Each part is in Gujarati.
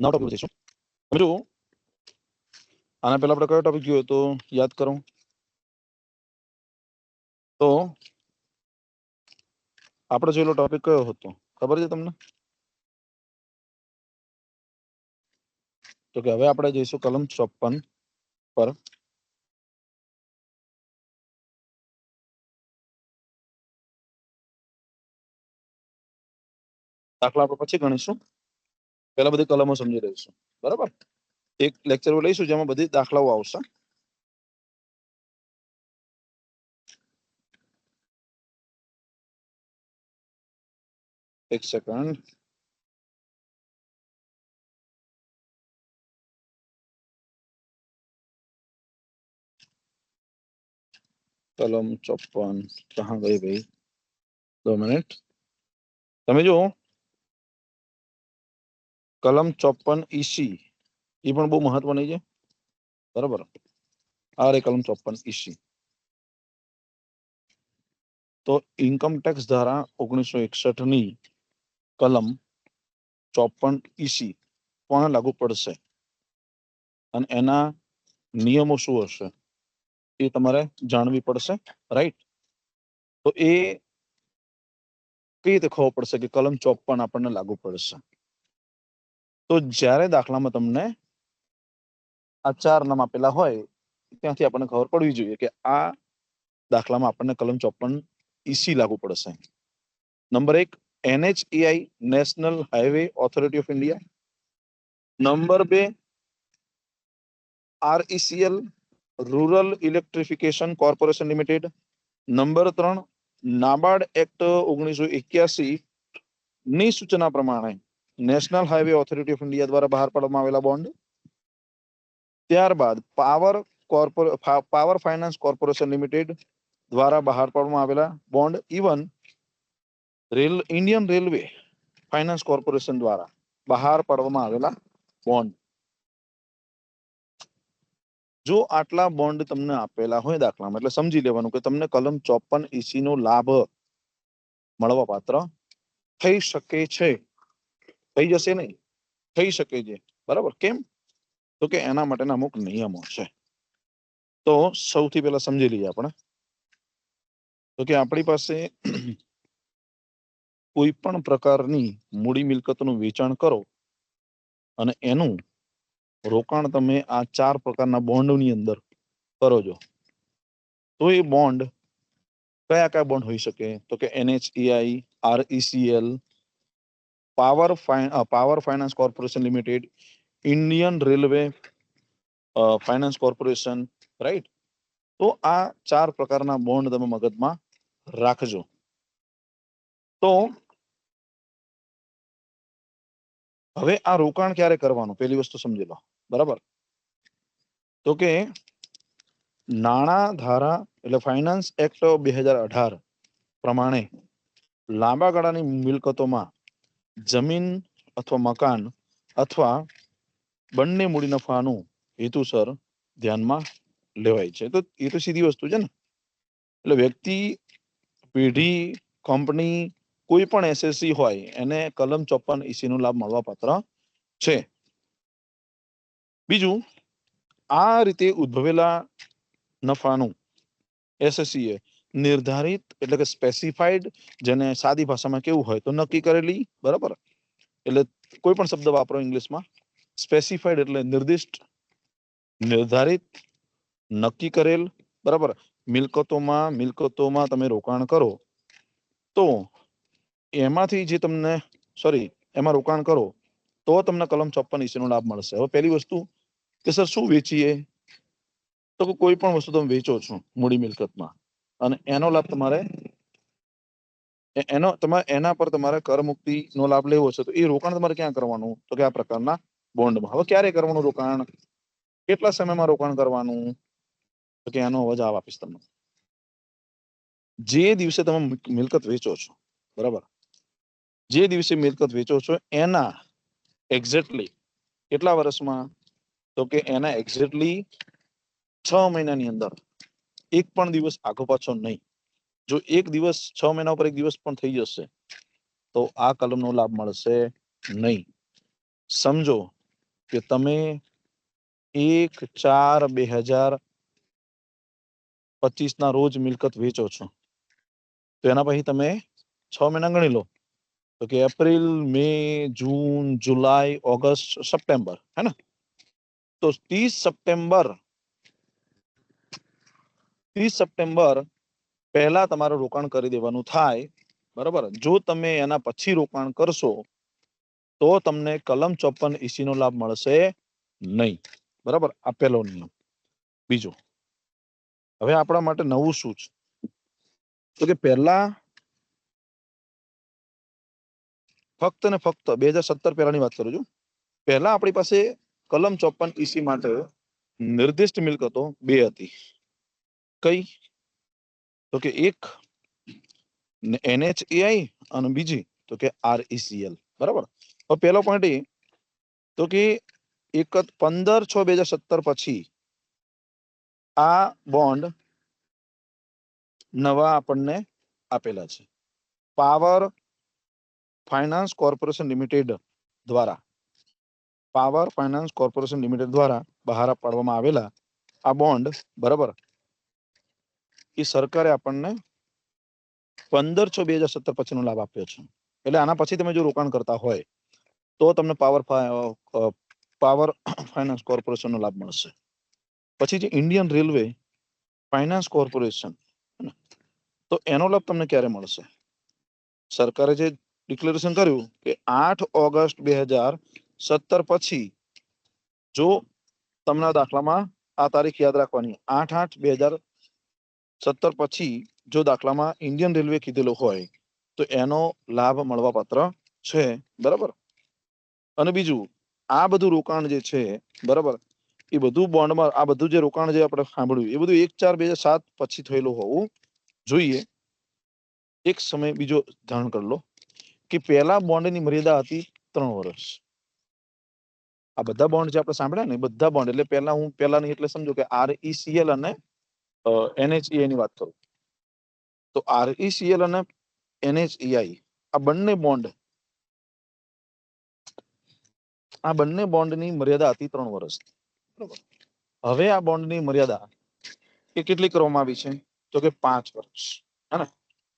નવા ટોપિક જઈશું હવે આના પહેલા આપણે કયો ટોપિક જોયો તો યાદ કરો. તો, આપણે જોયેલો ટોપિક કયો હતો? ખબર છે તમને? તો કે હવે આપણે જઈશું કલમ ચોપન પર. દાખલા આપણે પછી ગણીશું. પહેલા બધી કલમો સમજી લઈશું. બરાબર? એક લેક્ચર લઈશું, જેમાં બધી દાખલાઓ આવશે. એક સેકન્ડ કલમ ચોપન કहाँ ગઈ ભાઈ? દો મિનિટ. તમે જુઓ. કલમ ચોપન ઈસી એ પણ બહુ મહત્વની છે બરાબર આ રે કલમ ચોપન ઈસી તો ઇન્કમ ટેક્સ ધારા ઓગણીસો એકસઠની કલમ ચોપન ઈસી પણ લાગુ પડશે અને એના નિયમો શું હશે એ તમારે જાણવી પડશે રાઈટ તો એ કઈ રીતે ખબર પડશે કે કલમ ચોપન આપણને લાગુ પડશે તો જ્યારે દાખલામાં તમને આ ચાર નામ આપેલા હોય, ત્યાંથી આપણને ખબર પડવી જોઈએ કે આ દાખલામાં આપણને કલમ ચોપન ઈસી લાગુ પડશે. નંબર એક NHAI national highway authority of India. Number બે RECL rural electrification corporation limited. Number ત્રણ, નાબાર્ડ એક્ટ ઓગણીસો એક્યાસી ની સૂચના પ્રમાણે national highway authority of India દ્વારા બહાર પાડવામાં આવેલા બોન્ડ ત્યારબાદ પાવર કોર્પોરે પાવર ફાઇનાન્સ કોર્પોરેશન લિમિટેડ દ્વારા બહાર પાડવામાં આવેલા bond even rail Indian railway finance corporation દ્વારા બહાર પાડવામાં આવેલા બોન્ડ જો આટલા બોન્ડ તમને આપેલા હોય દાખલામાં, એટલે સમજી લેવાનું કે તમને કલમ ચોપન ઈસી નો લાભ મળવા પાત્ર થઈ શકે છે. થઈ જશે નહીં. થઈ શકે છે. બરાબર? કેમ? તો કે એના માટેના અમુક નિયમો છે. તો સૌથી પહેલા સમજી લઈએ આપણે. તો કે આપણી પાસે કોઈ પણ પ્રકારની મૂડી મિલકતનું વેચાણ કરો અને એનું રોકાણ તમે આ ચાર પ્રકારના બોન્ડની અંદર કરો છો. તો એ બોન્ડ કયા કયા બોન્ડ હોઈ શકે? તો કે NHEI RECL power power finance corporation limited Indian railway finance corporation right તો આ ચાર પ્રકારના બોન્ડ તમે મગજમાં રાખજો તો હવે આ રોકાણ ક્યારે કરવાનું પેલી વસ્તુ સમજી લો બરાબર તો કે નાણાં ધારા એટલે ફાઇનાન્સ એક્ટ બે હજાર અઢાર પ્રમાણે લાંબા ગાળાની મિલકતોમાં જમીન અથવા મકાન અથવા બંને મૂડી નફાનું હેતુસર ધ્યાનમાં લેવાય છે. તો એ તો સીધી વસ્તુ છે ને. એટલે વ્યક્તિ, પેઢી, કંપની, કોઈ પણ એસએસસી હોય એને કલમ ચોપન ઈસીનો લાભ મળવા પાત્ર છે. બીજું, આ રીતે ઉદ્ભવેલા નફાનું એસએસસી એ નિર્ધારિત, એટલે કે સ્પેસિફાઈડ જેને સાદી ભાષામાં કેવું હોય તો નક્કી કરેલી, બરાબર? એટલે કોઈ પણ શબ્દ વાપરો ઇંગ્લિશમાં. સ્પેસિફાઈડ એટલે નિર્દિષ્ટ, નિર્ધારિત, નક્કી કરેલ, બરાબર? મિલકતોમાં મિલકતોમાં તમે રોકાણ કરો. તો એમાંથી જે તમને સોરી એમાં રોકાણ કરો, તો તમને કલમ છપ્પન નો લાભ મળશે. હવે પહેલી વસ્તુ કે સર શું વેચીએ? તો કોઈ પણ વસ્તુ તમે વેચો છો મૂડી મિલકતમાં. અને એનો લાભ તમારે એનો તમારે એના પર તમારે કર મુક્તિ નો લાભ લેવો છે, તો એ રોકાણ તમારે ક્યાં કરવાનું? તો કે આ પ્રકારના બોન્ડમાં. હવે ક્યારે કરવાનું રોકાણ? કેટલા સમયમાં રોકાણ કરવાનું? તો કે એનો હવે જવાબ આપીશ તમને. જે દિવસે તમે મિલકત વેચો છો, બરાબર? જે દિવસે મિલકત વેચો છો, એના એક્ઝેક્ટલી કેટલા વર્ષમાં? તો કે એના એક્ઝેક્ટલી છ મહિનાની અંદર. એક પણ દિવસ આગો પાછો નહીં. જો એક દિવસ છ મહિના ઉપર એક દિવસ પણ થઈ જશે, તો આ કલમનો લાભ મળશે નહીં. સમજો કે તમે એક ચાર બે હજાર પચીસ ના રોજ મિલકત વેચો છો. તો એના પછી તમે છ મહિના ગણી લો. તો કે April, May, June, July, August, September, હે ને? તો ત્રીસ સપ્ટેમ્બર ત્રીસ સપ્ટેમ્બર પહેલા તમારું રોકાણ કરી દેવાનું થાય, બરાબર? જો તમે એના પછી રોકાણ કરશો, તો તમને કલમ ચોપન ઈસી લાભ મળશે નહીં, બરાબર? આપેલો નિયમ. બીજો, હવે આપણા માટે નવું શું છે? તો કે પહેલા ફક્ત ને ફક્ત બે હજાર સત્તર પહેલાની વાત કરું છું. પહેલા આપણી પાસે કલમ ચોપન ઈસી માટે નિર્દિષ્ટ મિલકતો બે હતી. કઈ? તો કે એક એનએચએઆઈ અને બીજી તો કે આરઈસીએલ બરાબર? હવે પહેલો પોઈન્ટ એ, તો કે એક પંદર છ બે હજાર સત્તર પછી આ બોન્ડ નવા આપણને આપેલા છે. પાવર ફાઇનાન્સ કોર્પોરેશન લિમિટેડ દ્વારા પાવર ફાઇનાન્સ કોર્પોરેશન લિમિટેડ દ્વારા બહાર પાડવામાં આવેલા આ બોન્ડ બરાબર? એ સરકારે આપણને પંદર છ બે હજાર સત્તર પછીનો લાભ આપ્યો છે. એટલે આના પછી તમે જો રોકાણ કરતા હોય, તો તમને પાવર પાવર ફાઇનાન્સ કોર્પોરેશનનો લાભ મળશે. પછી જે ઇન્ડિયન રેલવે ફાઇનાન્સ કોર્પોરેશન તો એનો લાભ તમને ક્યારે મળશે? સરકારે જે ડિક્લેરેશન કર્યું કે આઠ ઓગસ્ટ બે હજાર સત્તર પછી, જો તમને દાખલામાં આ તારીખ યાદ રાખવાની, આઠ આઠ બે હજાર સત્તર પછી જો દાખલામાં ઇન્ડિયન રેલવે કીધેલો હોય, તો એનો લાભ મળવા પાત્ર છે. બરાબર? અને બીજું, આ બધું રોકાણ જે છે, બરાબર? એ બધું બોન્ડમાં આ બધું જે રોકાણ જે આપણે સાંભળ્યું, એ બધું એક ચાર બે હજાર સાત પછી થયેલું હોવું જોઈએ. એક સમય બીજો ધારણ કરી લો, કે પહેલા બોન્ડની મર્યાદા હતી ત્રણ વર્ષ. આ બધા બોન્ડ જે આપણે સાંભળ્યા ને બધા બોન્ડ એટલે પહેલા હું પહેલા નહીં એટલે સમજો કે આરઈસીએલ અને એનએચઈઆઈ ની વાત કરું. તો આરઈસીએલ અને એનએચઈઆઈ આ બંને બોન્ડ આ બંને બોન્ડની મર્યાદા હતી ત્રણ વર્ષ હવે આ બોન્ડની મર્યાદા એ કેટલી કરવામાં આવી છે? તો કે પાંચ વર્ષ હે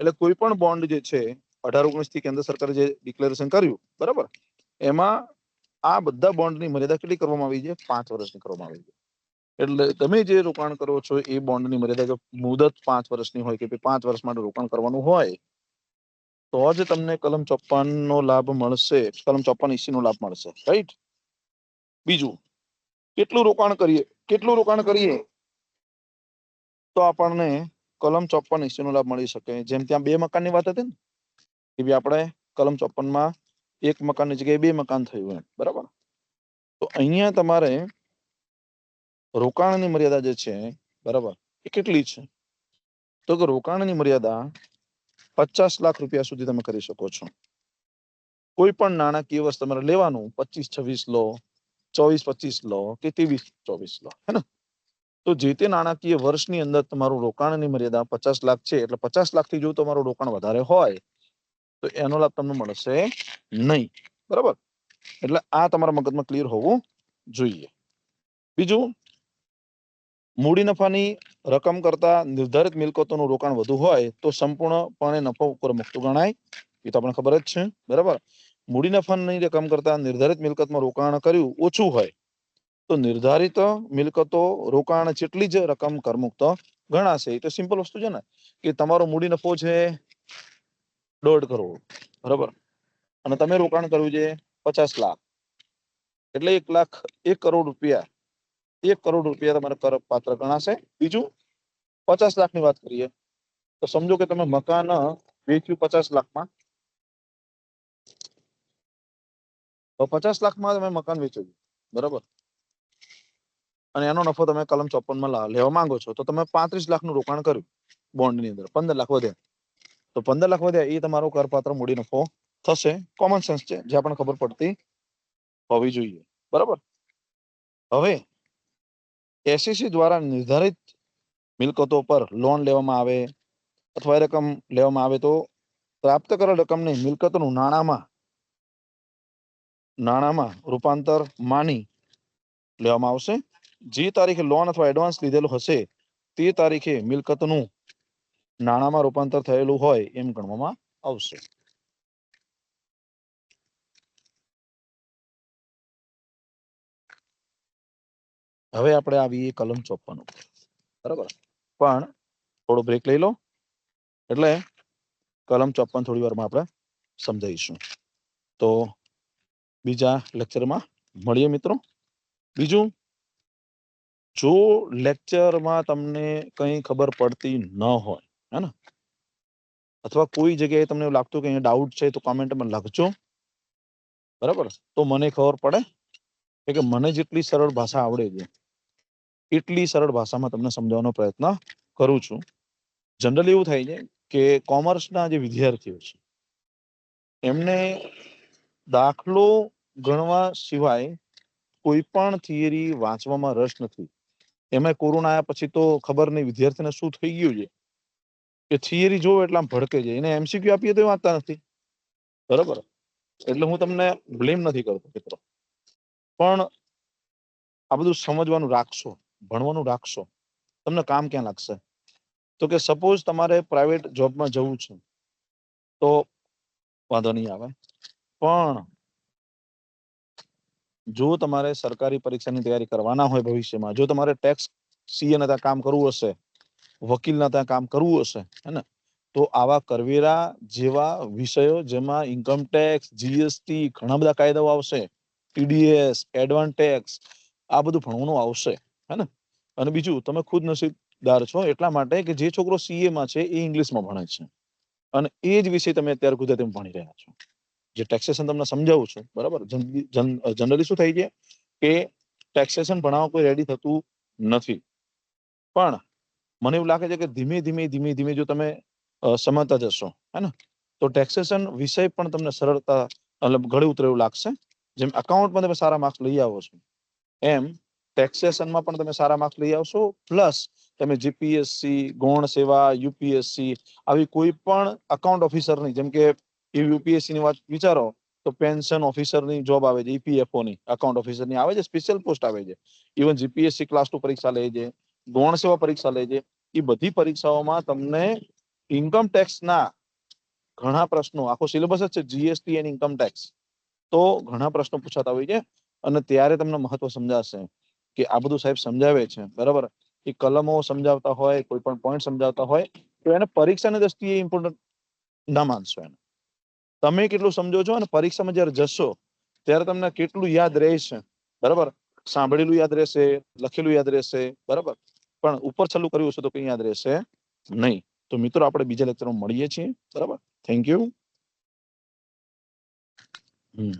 એટલે કોઈ પણ બોન્ડ જે છે, અઢાર, ઓગણીસથી કેન્દ્ર સરકારે જે ડિક્લેરેશન કર્યું, બરાબર? એમાં આ બધા બોન્ડની મર્યાદા કેટલી કરવામાં આવી છે? પાંચ વર્ષની કરવામાં આવી છે. એટલે તમે જે રોકાણ કરો છો એ બોન્ડની મર્યાદા જો મુદત પાંચ વર્ષની હોય કે પાંચ વર્ષ માટે રોકાણ કરવાનું હોય, તો જ તમને કલમ ચોપ્પન નો લાભ મળશે, કલમ ચોપ્પન ઈસી નો લાભ મળશે રાઈટ બીજું, કેટલું રોકાણ કરીએ, કેટલું રોકાણ કરીએ? તો આપણને કલમ ચોપ્પન ઈસી નો લાભ મળી શકે. જેમ ત્યાં બે મકાનની વાત હતી ને કે ભઈ આપણે કલમ ચોપ્પનમાં એક મકાનની જગ્યાએ બે મકાન થયું એમ, બરાબર? તો અહીંયા તમારે રોકાણની મર્યાદા જે છે, બરાબર, એ કેટલી છે? તો કે રોકાણની મર્યાદા પચાસ લાખ રૂપિયા સુધી તમે કરી શકો છો. કોઈ પણ નાણાકીય વસ્તુ તમારે લેવાનું, પચીસ, છવ્વીસ લો, ચોવીસ, પચીસ લો કે ત્રેવીસ, ચોવીસ લો, હે ને? તો જે તે નાણાકીય વર્ષની અંદર તમારું રોકાણની મર્યાદા પચાસ લાખ છે, એટલે પચાસ લાખથી જો તમારું રોકાણ વધારે હોય, તો એનો લાભ તમને મળશે નહીં, બરાબર? એટલે આ તમારા મગજમાં ક્લિયર હોવું જોઈએ. બીજું મૂડી નફાની રકમ કરતા નિર્ધારિત મિલકતોનું રોકાણ વધુ હોય તો સંપૂર્ણપણે નફો ઉપર મુક્ત ગણાય. એ તો આપણે ખબર જ છે. બરાબર? મૂડી નફાની રકમ કરતા નિર્ધારિત મિલકતમાં રોકાણ કર્યું ઓછું હોય તો નિર્ધારિત મિલકતો રોકાણ જેટલી જ રકમ કરમુક્ત ગણાશે. એ તો સિમ્પલ વસ્તુ છે ને, કે તમારો મૂડી નફો છે દોઢ કરોડ. બરાબર? અને તમે રોકાણ કર્યું છે પચાસ લાખ. એટલે એક લાખ એક કરોડ રૂપિયા એક કરોડ રૂપિયા તમારે કર પાત્ર ગણાશે. બીજું, પચાસ લાખની વાત કરીએ, તો સમજો કે તમે મકાન વેચ્યું પચાસ લાખમાં. પચાસ લાખમાં તમે મકાન વેચ્યું, બરાબર? અને એનો નફો તમે કલમ ચોપનમાં લેવા માંગો છો, તો તમે પાંત્રીસ લાખનું રોકાણ કર્યું બોન્ડની અંદર, પંદર લાખ વધ્યા. તો પંદર લાખ વધ્યા એ તમારો કરપાત્ર મૂડી નફો થશે. કોમન સેન્સ છે, જે આપણને ખબર પડતી હોવી જોઈએ, બરાબર? હવે એસએસસી દ્વારા નિર્ધારિત મિલકતો પર લોન લેવામાં આવે અથવા એ રકમ લેવામાં આવે તો પ્રાપ્ત કરેલ રકમને મિલકતનું નાણાંમાં નાણાંમાં રૂપાંતર માની લેવામાં આવશે. જે તારીખે લોન અથવા એડવાન્સ લીધેલું હશે, તે તારીખે મિલકતનું નાણાંમાં રૂપાંતર થયેલું હોય એમ ગણવામાં આવશે. હવે આપણે આવીએ કલમ ચોપન ઉપર બરાબર? પણ થોડો બ્રેક લઈ લો. એટલે કલમ ચોપન થોડી વારમાં આપણે સમજાવીશું. તો બીજા લેક્ચરમાં મળીએ મિત્રો. બીજું, જો લેક્ચરમાં તમને કંઈ ખબર પડતી ન હોય, હે ને? અથવા કોઈ જગ્યાએ તમને એવું લાગતું કે અહીંયા ડાઉટ છે તો કોમેન્ટમાં લખજો. બરાબર? તો મને ખબર પડે. કે મને જેટલી સરળ ભાષા આવડે છે એટલી સરળ ભાષામાં તમને સમજાવવાનો પ્રયત્ન કરું છું. જનરલી એવું થાય છે કે કોમર્સના જે વિદ્યાર્થીઓ છે, એમને દાખલો ગણવા સિવાય કોઈ પણ થિયરી વાંચવામાં રસ નથી. એમાં કોરોના આવ્યા પછી તો ખબર નહીં વિદ્યાર્થીને શું થઈ ગયું છે. કે થિયરી જોવો એટલે ભડકે છે. એને એમસીક્યુ આપીએ તો વાંચતા નથી. બરાબર? એટલે હું તમને બ્લેમ નથી કરતો, મિત્રો. પણ આ બધું સમજવાનું રાખશો. ભણવાનું રાખશો? તમને કામ ક્યાં લાગશે? તો કે સપોઝ તમારે પ્રાઇવેટ જોબમાં જવું છે, તો વાંધો નહીં આવે. પણ જો તમારે સરકારી પરીક્ષાની તૈયારી કરવાના હોય ભવિષ્યમાં, જો તમારે ટેક્સ સીએ ના ત્યાં કામ કરવું હશે વકીલના ત્યાં કામ કરવું હશે, હે ને? તો આવા કરવેરા જેવા વિષયો જેમાં ઇન્કમ ટેક્સ જીએસટી ઘણા બધા કાયદાઓ આવશે ટીડીએસ એડવાન્સ ટેક્સ આ બધું ભણવાનું આવશે. હે ને અને બીજું, તમે ખુદ નસીબદાર છો એટલા માટે કે જે છોકરો સીએ માં છે એ ઇંગ્લિશમાં ભણે છે. અને એ જ વિષય તમે અત્યારે ગુજરાતીમાં ભણી રહ્યા છો. જે ટેક્સેશન તમને સમજાવું છું, બરાબર? જનરલી શું થઈ છે કે ટેક્સેશન ભણાવવા કોઈ રેડી થતું નથી. પણ મને એવું લાગે છે કે ધીમે ધીમે ધીમે ધીમે જો તમે સમજતા જશો હે ને તો ટેક્સેશન વિષય પણ તમને સરળતા મતલબ ગળે ઉતરે એવું લાગશે. જેમ અકાઉન્ટમાં તમે સારા માર્ક્સ લઈ આવો છો. એમ ટેક્સેશનમાં પણ તમે સારા માર્ક્સ લઈ આવશો. પ્લસ તમે જીપીએસસી ગૌણ સેવા યુપીએસસી આવી કોઈ પણ અકાઉન્ટ ઓફિસરની જેમ કે યુપીએસસી ની વાત વિચારો, તો પેન્શન ઓફિસરની જોબ આવે છે ઈપીએફઓ ની અકાઉન્ટ ઓફિસરની આવે છે સ્પેશિયલ પોસ્ટ આવે છે. ઇવન જીપીએસસી ક્લાસ ટુ પરીક્ષા લે છે, ગૌણ સેવા પરીક્ષા લે છે, એ બધી પરીક્ષાઓમાં તમને ઇન્કમ ટેક્સના ઘણા પ્રશ્નો, આખો સિલેબસ જ છે જીએસટી એન્ડ ઇન્કમ ટેક્સ તો ઘણા પ્રશ્નો પૂછાતા હોય છે, અને ત્યારે તમને મહત્વ સમજાશે. કે આ બધું સાહેબ સમજાવે છે, બરાબર? એ કલમો સમજાવતા હોય, કોઈ પણ પોઈન્ટ સમજાવતા હોય, તો એને પરીક્ષાની દ્રષ્ટિએ ઇમ્પોર્ટન્ટ ના માનશો એને. તમે કેટલું સમજો છો અને પરીક્ષામાં જ્યારે જશો, ત્યારે તમને કેટલું યાદ રહેશે, બરાબર? સાંભળેલું યાદ રહેશે, લખેલું યાદ રહેશે, બરાબર? પણ ઉપર છેલ્લું કર્યું હશે તો કઈ યાદ રહેશે નહીં. તો મિત્રો, આપણે બીજા લેક્ચરમાં મળીએ છીએ, બરાબર? Thank you hmm.